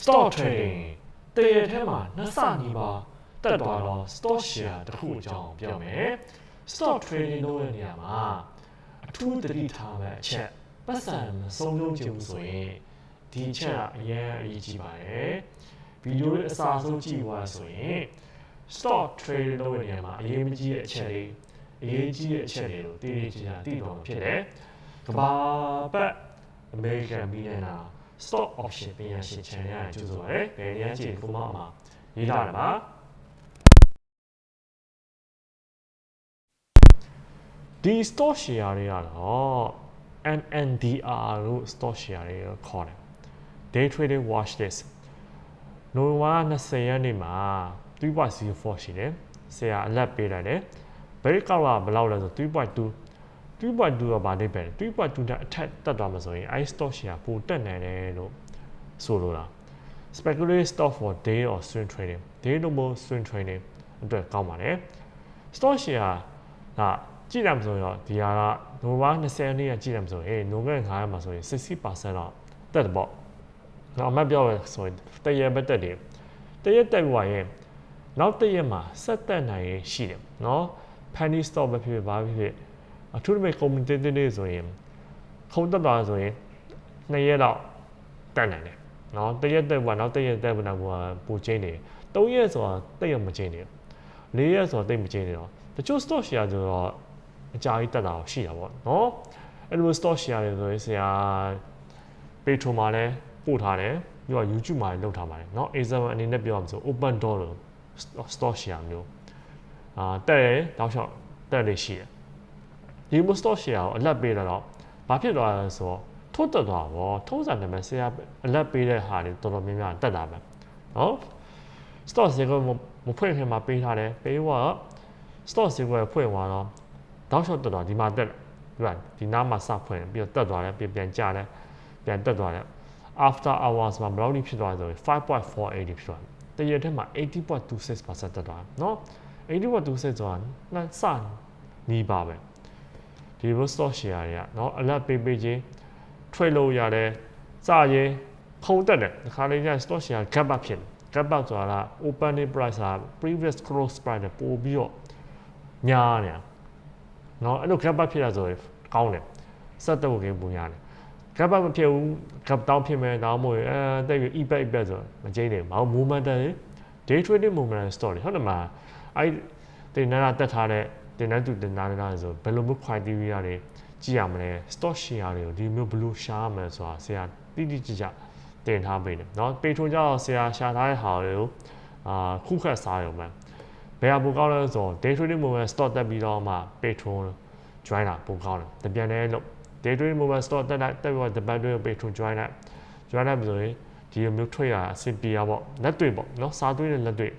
stock trading တရထဲမှာနှစ်ဆနီးပါးတက်သွားတော့ stock share တစ်ခုအကြောင်းပြောမယ် stock trading လုပ်တဲ့နေရာမှာအထူးသတိထားမယ့်အချက်ပတ်စံမဆုံးလုံးချင်ဘူးဆိုရင်ဒီအချက်ကအရင်အရေးကြီးပါတယ်ဗီဒီယိုရဲ့အစားဆုံးကြည့်သွားဆိုရင် stock trading လုပ်တဲ့နေရာမှာအရေးမကြီးတဲ့အချက်တွေအရေးကြီးတဲ့အချက်တွေကိုတည်တည်ကြည်ကြသိတော်ဖြစ်တယ်ကဘာပတ် American Millionaire stock option ပညာရှင် channel ရကျူးဆိုရဲဘယ်နေရာကြည့်ကိုမအမှာရေးထားတယ်ပါဒီ stock share တွေကတော့ MNDR လို့ stock share တွေခေါ်တယ် day trading watch this နိုဝင်ဘာ20ရက်နေ့မှာ3.04ရှိတယ်ဆရာအလက်ပေးလိုက်တယ်ဘယ်ကောက်ကဘယ်လောက်လဲဆို3.2 3.2ကဘာနေပဲ3.2တဲ့အထက်တက်သွားမှာဆိုရင် i stock share ပိုတက်နိုင်တယ်လို့ဆိုလိုတာ speculate stock for day or swing trading day လို့မ swing trading အတွက်ကောင်းပါတယ် stock share ကကြည့်ရမှာဆိုတော့ဒီဟာကနိုဘာ20ရက်နေ့ကကြည့်ရမှာဆိုရင်နိုဝင်ဘာ9ရက်မှာဆိုရင်60%တော့တက်တယ်ပေါ့။တော့အမှတ်ပြောရဆိုရင်တရက်ပဲတက်တယ်။တရက်တက်ပြီးရင်နောက်တရက်မှာဆက်တက်နိုင်ရင်ရှိတယ်နော် penny stock ပဲဖြစ်ဖြစ်ဘာဖြစ်ဖြစ် အထူးသဖြင့် community တွေဆိုရင်ခုံတက်သွားဆိုရင်နှစ်ရက်တော့တက်နိုင်တယ်နော်တရက်တက်ပါနောက်တရက်တက်ပါတော့ပူချင်းနေ၃ရက်ဆိုတာတက်ရမချင်းနေ၄ရက်ဆိုတာတိတ်မချင်းနေတော့တချို့ stock share ဆိုတော့အကြာကြီးတက်တာရှိတာပေါ့နော်အဲ့လို stock share တွေဆိုရင်ဆရာ Patreon မှာလည်းပို့ထားတယ်ပြီးတော့ YouTube မှာလည်းလုပ်ထားပါတယ်เนาะ A7 အနေနဲ့ပြောရမှာဆို open door လို့ stock share မျိုးအာတက်တယ်တောက်လျှောက်တက်လေရှိတယ် ဒီ Mustard Share ကိုအလက်ပေးတော့ဘာဖြစ်သွားလဲဆိုတော့ထုတ်တက်သွားတော့ထုံးစံနံပါတ်ဆရာအလက်ပေးတဲ့ဟာတွေတော်တော်များများတက်လာမယ်နော် stock စကောမဖွင့်ခင်မှာပေးထားတယ်ပေးတော့ stock စကောဖွင့်သွားတော့တောက်လျှောက်တက်တော့ဒီမှာတက်ဒီကဒီနားမှာစဖွင့်ပြီးတော့တက်သွားတယ်ပြန်ပြန်ကျတယ်ပြန်တက်သွားတယ် after hours မှာဘယ်လောက်ဖြစ်သွားဆိုရင်5.48ဖြစ်သွားတယ်တရက်ထဲမှာ80.26%တက်သွားတယ်နော်80.26ဆိုတာနှစနီးပါပဲ ဒီ stock share တွေကเนาะအလတ်ပေးပေးချင်း trade လုပ်ရတယ်စရင်ခုံတက်တယ်ဒီခါလေးကျ stock share gap up ဖြစ်တယ် gap up ဆိုတာက opening price က previous close price နဲ့ပို့ပြီးတော့များနေတာเนาะအဲ့လို gap up ဖြစ်တာဆိုရင်ကောင်းတယ်စက်တော့ကိန်းပုံရတယ် gap up မဖြစ်ဘူး gap down ဖြစ်မယ်ဒါမှမဟုတ်အဲတက်ပြီး e back e back ဆိုမကျင်းနေဘူး။ movement တယ် day trading movement story ဟုတ်တယ်မလားအဲ့တင်နာတက်ထားတဲ့ တင်နန်းသူတင်နာနာဆိုဘယ်လိုမျိုး criteria တွေကြည့်ရမလဲ stock share တွေကိုဒီမျိုးဘယ်လိုရှားမလဲဆိုတာဆရာတိတိကျကျတင်ထားပေးတယ်เนาะပေထုံကြတော့ဆရာရှာထားတဲ့ဟာတွေကိုအာခုခတ်စားရုံပဲဘယ်ဟာပိုကောင်းလဲဆိုတော့ day trading movement stock တက်ပြီးတော့မှပေထုံ join တာပိုကောင်းတယ်တပြန်လဲလို့ day trading movement store တက်လိုက်တက်ပြီးတော့ debate တွေပေးထုံ join လိုက် join လိုက်ပြီဆိုရင်ဒီလိုမျိုးထွက်ရအဆင်ပြေရပေါ့လက်တွေ့ပေါ့နော်စားသွေးနဲ့လက်တွေ့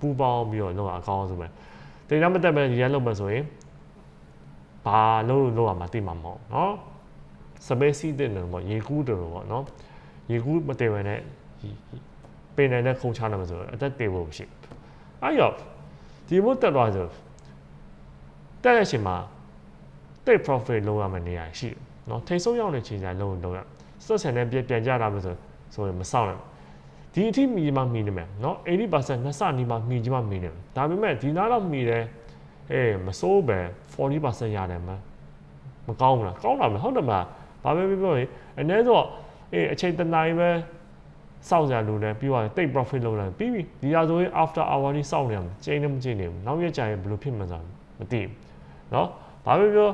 ပူပေါင်းပြီးတော့လုပ်ရအကောင်းဆုံးပဲ တင်ရမတက်ပဲဒီရလုပ်မယ်ဆိုရင်ဘာလို့လုပ်ရမှာသိမှာမဟုတ်နော်စပယ်စီးတဲ့နော်ပေါ့ရေကူးတယ်လို့ပေါ့နော်ရေကူးမတည်ဝင်တဲ့ပင်နေတဲ့ခုံချနိုင်မှာဆိုအသက်တည်ဖို့မရှိအဲ့ရောဒီမို့တက်သွားဆိုတက်တဲ့အချိန်မှာတိတ် profit လုပ်ရမယ့်နေရာရှိတယ်เนาะထိတ်ဆုံးရောက်တဲ့ချိန်တိုင်းလုံးလုံးရစွတ်ဆန်နဲ့ပြန်ပြန်ကြတာလို့ဆိုဆိုရင်မဆောက်နဲ့ ဒီအထိမီမှမီနေမယ်เนาะ80%နှစ်ဆနီးမှမီကြီးမှမီနေတယ်ဒါပေမဲ့ဒီနားတော့မီတယ်အေးမစိုးပဲ40%ရတယ်မမကောင်းဘူးလားကောင်းတာမဟုတ်တယ်မလားဘာပဲပြောပြောရင်အနည်းဆုံးအေးအချိန်တနားရီပဲစောက်ကြလို့လည်းပြီးသွားတိတ် profit လုပ်တယ်ပြီးပြီဒီဟာဆိုရင် after hour ကြီးစောက်နေရမယ်ချိန်လည်းမချိန်နေဘူးနောက်ရက်ကြာရင်ဘယ်လိုဖြစ်မှန်းဆိုတာမသိဘူးเนาะဘာပဲပြော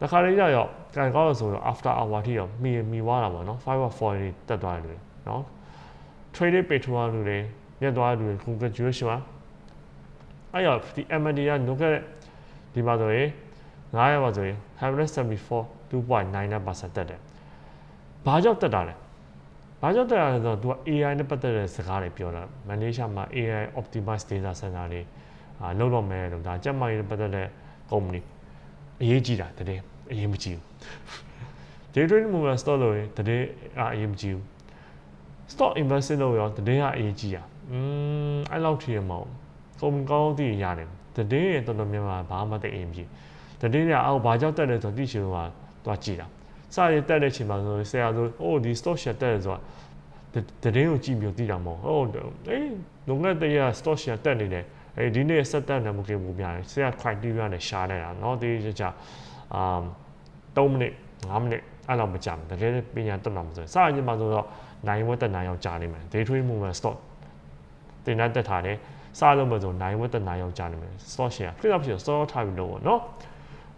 တခါလေးကျတော့ကန်ကောင်းလို့ဆိုတော့ after hour ထိတော့မီမီဝါတာပေါ့နော်5 or 4တွေတက်သွားတယ်လို့ နော် traded petrol လူတွေမြတ်သွားတယ်လူတွေ congratulation ပါအဲ့တော့ဒီ MD ကနှုတ်ခဲ့ဒီမှာဆိုရင်900ပါဆိုရင်174 2.99%တက်တယ်ဘာကြောင့်တက်တာလဲဘာကြောင့်တက်တာလဲဆိုတော့ तू က AI နဲ့ပတ်သက်တဲ့စကားတွေပြောတာမလေးရှားမှာ AI optimized data center တွေအာလုံးတော့မယ်လို့ဒါကြက်မိုင်းနဲ့ပတ်သက်တဲ့ company အရေးကြီးတာတည်းအရေးမကြီးဘူး day trading movement stock လို့ရင်တည်းအရေးမကြီးဘူး stock investing လို့ရောတည်းကအရေးကြီးอ่ะอืมအဲ့လောက်ထီရမအောင်ကုံကောင်းတည်ရတယ်တည်းရဲ့တော်တော်များများဘာမှတည်းအရေးမကြီးတည်းကအောက်ဘာကြောင့်တက်လဲဆိုတော့တိရှိကသွားကြည့်တာစရတက်တဲ့ချိန်မှာဆိုဆရာဆိုအိုးဒီ stock share တက်တယ်ဆိုတာ တတရင်ကိုကြည့်ပြီးတော့သိတာမဟုတ်ဟုတ်အေးလုံငတ်တရ stock share တက်နေတယ်အဲဒီနေ့ဆက်တက်နေမှုကေပုံများတယ်ဆရာ criteria နဲ့ရှာနေတာเนาะဒီကြကြအာ3မိနစ်5မိနစ် အဲ့တော့မကြဘူးတကယ်ပညာတက်မှာမဆိုစရင်းမှာဆိုတော့9ဝက်တက်9ရောက်ကြာနေမယ် day trade movement stop တင်တတ်တက်ထားတယ်စလို့မဆို9ဝက်တက်9ရောက်ကြာနေမယ် stop share trade option stop ထားပြီးလို့ပေါ့နော်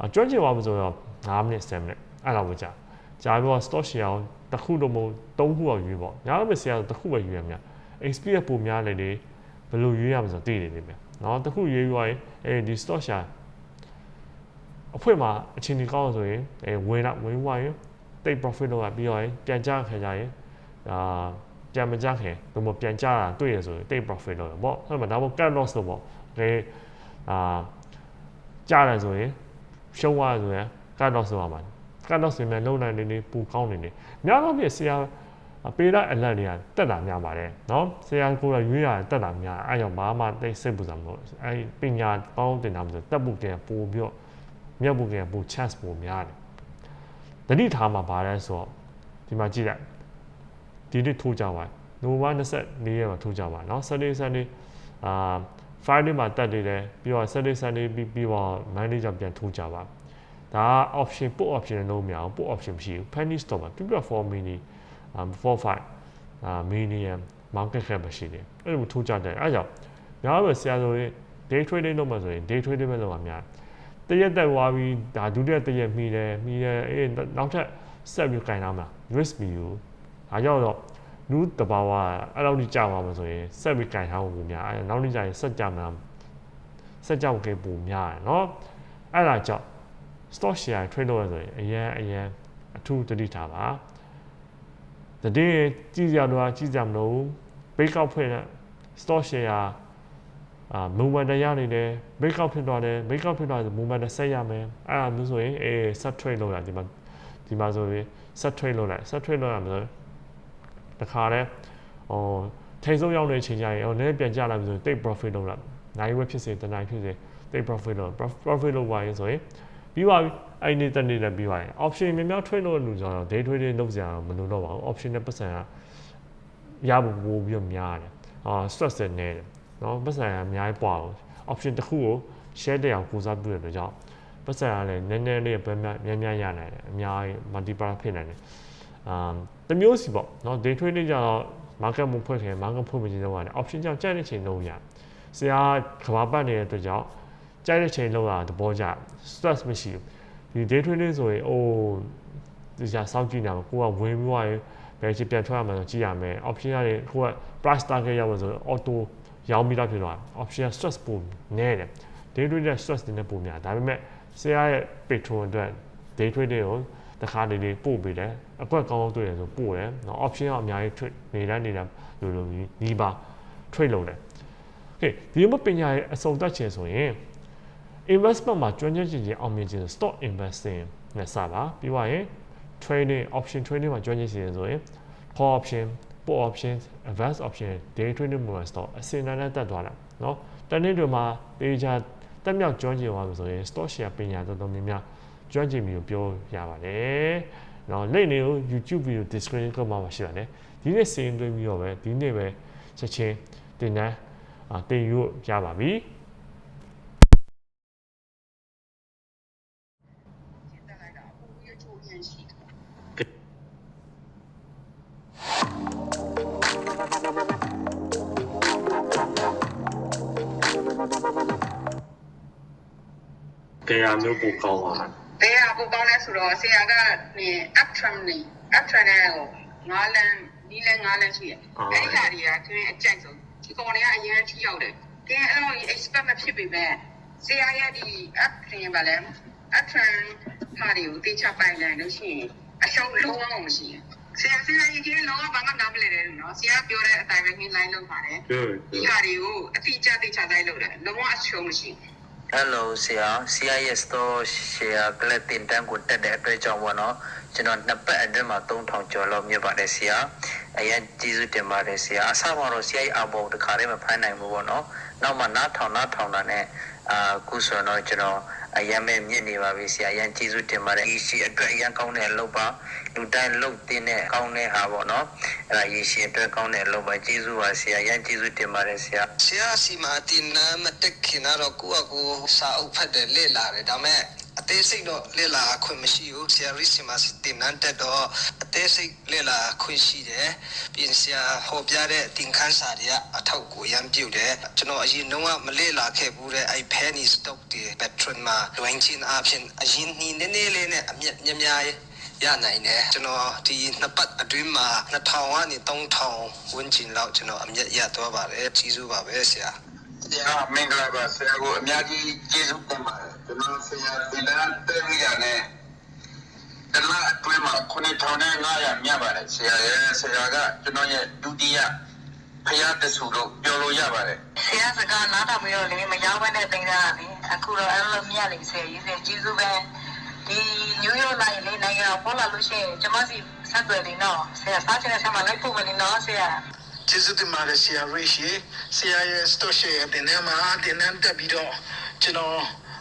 အကျွမ်းကျင်ပါမဆိုတော့9မိနစ်10မိနစ်အဲ့လောက်ပဲကြာကြာပြီးတော့ stop share အောင်တစ်ခုတော့မဟုတ်၃ခုတော့ရွေးပေါ့ညာတော့မဆရာတစ်ခုပဲရွေးရမှာ experience ပုံများလေလေဘယ်လိုရွေးရမလဲဆိုတော့သိနေနေမယ်နော်တစ်ခုရွေးရွားရင်အဲဒီ stop share အဖွဲ့မှာအချိန်ကြီးကောင်းဆိုရင်အဲဝင်လာဝင်ဝိုင်း တိတ် profit လောက်ကပြီးတော့ရင်ပြန်ကြခင်ကြရင်အာပြန်မကြခင်ဘယ်မှာပြန်ကြတာတွေ့ရဆိုရင်တိတ် profit လောက်ရပေါ့အဲ့မှာဒါမှမဟုတ် cut loss လို့ပေါ့ဒါအာကြတယ်ဆိုရင်ရှုံးသွားဆိုရင် cut loss ဆိုရမှာ cut loss ဆိုရင်လုံနိုင်နေနေပူကောင်းနေနေများတော့ပြဆရာပေးတာအလန့်တွေကတက်တာများပါတယ်နော်ဆရာကိုယ်ကရွေးတာတက်တာများအဲ့ကြောင့်ဘာမှတိတ်စိတ်ပူစရာမလိုအဲ့ပညာကောင်းတင်တာမဆိုတက်ဖို့ကပို့ပြီးတော့မြတ်ဖို့ကပို့ chance ပို့များတယ် တတိထားမှာဗာလဲဆိုတော့ဒီမှာကြည့်လိုက်ဒီနေ့ထိုးကြပါနိုဝင်ဘာ24ရက်မှာထိုးကြပါเนาะ Sunday Sunday အာ Friday မှာတက်နေတယ်ပြီးတော့ Sunday Sunday ပြီးပြီးတော့ Monday ကျပြန်ထိုးကြပါဒါက option put option လုံးမရအောင် put option မရှိဘူး penny stock မှာ2.4 mini um 45အာ medium market cap ရှိတယ်အဲ့လိုထိုးကြတယ်အဲ့ကြောင့်များပဲဆရာဆိုရင် day trading လုပ်မှဆိုရင် day trading ပဲလုပ်ရမှာတ ရက်တက်သွားပြီးဒါဒုတိယတရက်မိတယ်မိတယ်အေးနောက်ထပ်ဆက်ပြီးကင်လာမှာ risk မီယူဒါကြောင့်တော့လူတဘာဝအဲ့လိုကြီးကြာသွားမှာဆိုရင်ဆက်ပြီးကင်ထားဖို့ပုံများအဲ့နောက်နေ့ကျရင်ဆက်ကြမှာဆက်ကြောက်ကေပုံများရယ်เนาะအဲ့ဒါကြောင့် stock share trade လုပ်ရဆိုရင်အရင်အရင်အထူးတတိထားပါတတိကြည့်ကြတော့ကြည့်ကြမလို့ break out ဖွင့်တဲ့ stock share အာ movement တရားနေတယ် break out ဖြစ်သွားတယ် break out ဖြစ်သွားတယ် movement ဆက်ရမယ်အဲ့ဒါမျိုးဆိုရင်အေး set trade လုပ်ရဒီမှာဒီမှာဆိုရင် set trade လုပ်လိုက် set trade လုပ်ရမယ်ဆိုရင်တခါတည်းဟိုထိန်ဆုံးရောက်တဲ့အချိန်ကျရင်ဟိုနည်းပြန်ကြလာပြီဆိုရင် take profit လုပ်လိုက်နိုင်ဝက်ဖြစ်စေတနိုင်ဖြစ်စေ take profit လုပ် profit လုပ်ပါရင်ဆိုရင်ပြီးပါပြီအဲ့ဒီတနေ့လည်းပြီးပါရင် option များများ trade လုပ်လို့ဆိုတော့ day trading လုပ်စရာမလိုတော့ပါဘူး option နဲ့ပတ်စံကရဖို့ပို့ပြီးတော့များတယ်အာ stress နဲ့နေတယ် နော်ပတ်စံကအများကြီးပွားအောင် option တစ်ခုကို share တဲ့အောင်ကိုစားပြုရတဲ့ကြောင့်ပတ်စံကလည်းနည်းနည်းလေးပဲများများရနိုင်တယ်အများကြီး multiplier ဖြစ်နိုင်တယ်အာတမျိုးစီပေါ့နော် day trading ကြတော့ market မဖွင့်ခင် market ဖွင့်မခြင်းတော့ရတယ် option ကြောင့်ကြိုက်တဲ့ချိန်လုံးရဆရာကဘာပတ်နေတဲ့အတွက်ကြောင့်ကြိုက်တဲ့ချိန်လုံးတာသဘောကျ stress မရှိဘူးဒီ day trading ဆိုရင်အိုးဒီကြစောင့်ကြည့်နေမှာကိုကဝင်ပြီးသွားရင်ဘယ်ချိန်ပြန်ထွက်ရမှာဆိုကြည့်ရမယ် option ကနေကိုက price target ရောက်လို့ဆို auto ရောင်းပြီးတော့ဖြစ်သွား option stress ပုံနဲတယ် day trading stress နေပုံများဒါပေမဲ့ဆရာရဲ့ patron အတွက် day trading ကိုတခါတလေပို့ပေးတယ်အကွက်ကောင်းကောင်းတွေ့ရဆိုပို့တယ်နော် option ကအများကြီး trade နေတိုင်းနေတိုင်းလိုလိုနီးပါ trade လုပ်တယ် okay ဒီမှာပညာရဲ့အစုံတက်ချင်ဆိုရင် investment မှာကျွမ်းကျင်ခြင်းအောင်မြင်ခြင်း stock investing နဲ့စပါပြီးသွားရင် trading option trading မှာကျွမ်းကျင်ခြင်းဆိုရင် call option put option advance option day trading movement stock အစင်တန်းနဲ့တက်သွားတာเนาะတနေ့တွေမှာတေချာတက်မြောက်ကျွမ်းကျင်သွားလို့ဆိုရင် stock share ပညာတော်တော်များများကျွမ်းကျင်ပြီးပြောရပါတယ်เนาะလိမ့်နေကို YouTube video description ကမှာရှိပါတယ်ဒီနေ့စီရင်သွင်းပြီးတော့ပဲဒီနေ့ပဲချက်ချင်းတင်တန်းအာတင်ယူရပါပြီ ရားမျိုးပိုကောင်းပါတရားကိုကောင်းလဲဆိုတော့ဆရာကနေ uptrend နေ uptrend နဲ့ဟိုငါးလန်းနီးလန်းငါးလန်းရှိတယ်အဲ့ဒီဟာတွေကသူအကြိုက်ဆုံးဒီကောင်တွေကအရင်ထိရောက်တယ်ကဲအဲ့လို expect မဖြစ်ပေမဲ့ဆရာရဲ့ဒီ uptrend ပါလဲ uptrend ဟာတွေကိုတေချပိုင်နိုင်လို့ရှိရင်အရှုံးလုံးဝမရှိဘူးဆရာဆရာကြီးကလုံးဝဘာမှနားမလည်တယ်နော်ဆရာပြောတဲ့အတိုင်းပဲနှိုင်းလုပ်ပါတယ် good ဒီဟာတွေကိုအတိအကျတေချတိုင်းလုပ်တယ်လုံးဝအရှုံးမရှိဘူး Hello ဆရာဆရာရဲ့ store share ကလည်းတင်တန်းကိုတက်တဲ့အတွက်ကြောင့်ပေါ့နော်ကျွန်တော်နှစ်ပတ်အတွင်းမှာ3000ကျော်လောက်မြတ်ပါတယ်ဆရာ အရင်ကျေးဇူးတင်ပါတယ်ဆရာအဆမှာတော့ဆရာကြီးအဘောတခါတည်းမဖမ်းနိုင်ဘူးပေါ့နော်နောက်မှနားထောင်နားထောင်တာနဲ့အာခုဆိုတော့ကျွန်တော်အရင်ပဲမြင့်နေပါပြီဆရာအရင်ကျေးဇူးတင်ပါတယ်ဒီရှိအတွက်အရင်ကောင်းတဲ့အလုပ်ပါလူတိုင်းလုပ်တင်တဲ့ကောင်းတဲ့ဟာပေါ့နော်အဲ့ဒါရေရှိအတွက်ကောင်းတဲ့အလုပ်ပါကျေးဇူးပါဆရာအရင်ကျေးဇူးတင်ပါတယ်ဆရာဆရာစီမာတင်နာမတက်ခင်တော့ကိုယ့်အကိုစာအုပ်ဖတ်တယ်လေ့လာတယ်ဒါပေမဲ့ အသေးစိတ်တော့လေ့လာခွင့်မရှိဘူးဆရာရီစီမာတင်နန်းတက်တော့အသေးစိတ်လေ့လာခွင့်ရှိတယ်ပြင်ဆရာဟောပြတဲ့တင်ခန်းစာတွေကအထောက်ကိုရမ်းပြုတ်တယ်ကျွန်တော်အရင်တော့မလေ့လာခဲ့ဘူးတဲ့အဲ့ penny stock တွေ patron မှာလွင်ချင်းအဖြစ်အရင်နီးနည်းနည်းလေးနဲ့အမြက်များများရနိုင်တယ်ကျွန်တော်ဒီနှစ်ပတ်အတွင်းမှာ2000ကနေ3000ဝန်းကျင်လောက်ကျွန်တော်အမြက်ရသွားပါတယ်ကြီးစုပါပဲဆရာဆရာမင်္ဂလာပါဆရာကိုအများကြီးကျေးဇူးတင်ပါတယ် ကျွန်တော်ဆရာဒီလန်တဲ့ရနဲ့တလအတွင်းမှာ9500မြတ်ပါတယ်ဆရာရဲ့ဆရာကကျွန်တော်ရဲ့ဒုတိယဖရာတဆူလို့ပြောလို့ရပါတယ်ဆရာစကားနားထောင်ပြီးတော့လေမရောက်ဘဲနဲ့တင်တာလေအခုတော့အဲ့လိုမြတ်လေဆရာကြီးစင်ကျေးဇူးပဲဒီညိုးရိုးနိုင်လေနိုင်ငံပေါ်လာလို့ရှိရင်ကျမစီဆက်သွယ်နေတော့ဆရာစားချင်တဲ့ဆက်မှာလိုက်ဖို့မနေတော့ဆရာကျေးဇူးတင်ပါတယ်ဆရာရိရှိဆရာရဲ့စတော့ရှယ်တင်နေမှာတင်နေတက်ပြီးတော့ကျွန်တော်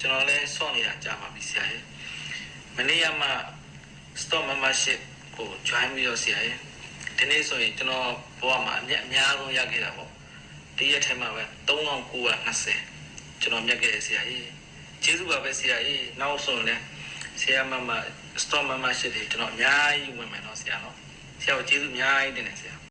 ကျွန်တော်လည်းစောင့်နေတာကြာပါပြီဆရာရဲ့မနေ့ကမှ store membership ကို join ပြီးတော့ဆရာရဲ့ဒီနေ့ဆိုရင်ကျွန်တော်ဘဝမှာအမြတ်အများဆုံးရခဲ့တာပေါ့ဒီရက်ထဲမှာပဲ3920ကျွန်တော်မြတ်ခဲ့တဲ့ဆရာကြီးကျေးဇူးပါပဲဆရာကြီးနောက်ဆိုရင်လည်းဆရာမမ store membership တွေကျွန်တော်အများကြီးဝင်မယ်တော့ဆရာနော်ဆရာကိုကျေးဇူးအများကြီးတင်တယ်ဆရာ